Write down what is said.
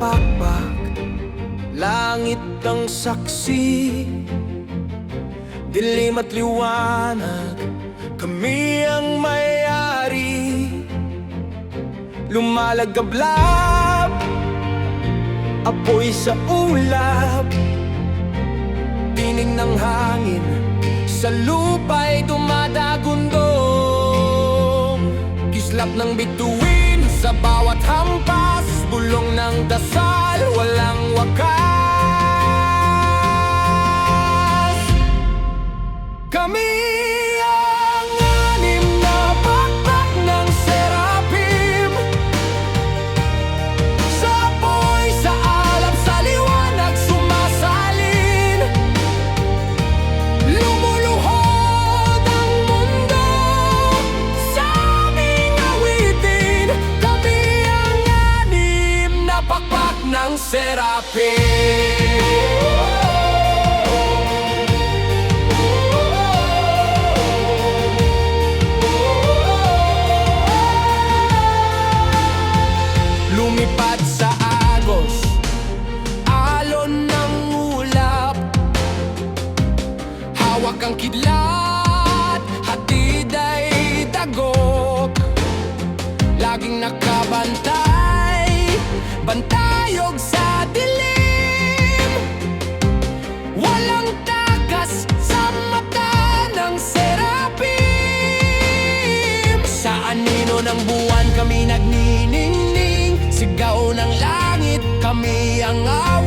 pakpak Langit ang saksi. Dilim at liwanag Kami ang may-ari. Lumalagablab Apoy sa ulap. Tinig ng hangin Sa lupa'y dumadagundong. Kislap ng bituin Sa bawat hampas Bulong ng dasal. Walang wakas therapy. Lumipad sa agos Alon ng ulap. Hawak ang kidlat Hatid ay tagok. Laging nakabantay ay nagniningning Sigaw ng langit, kami ang awa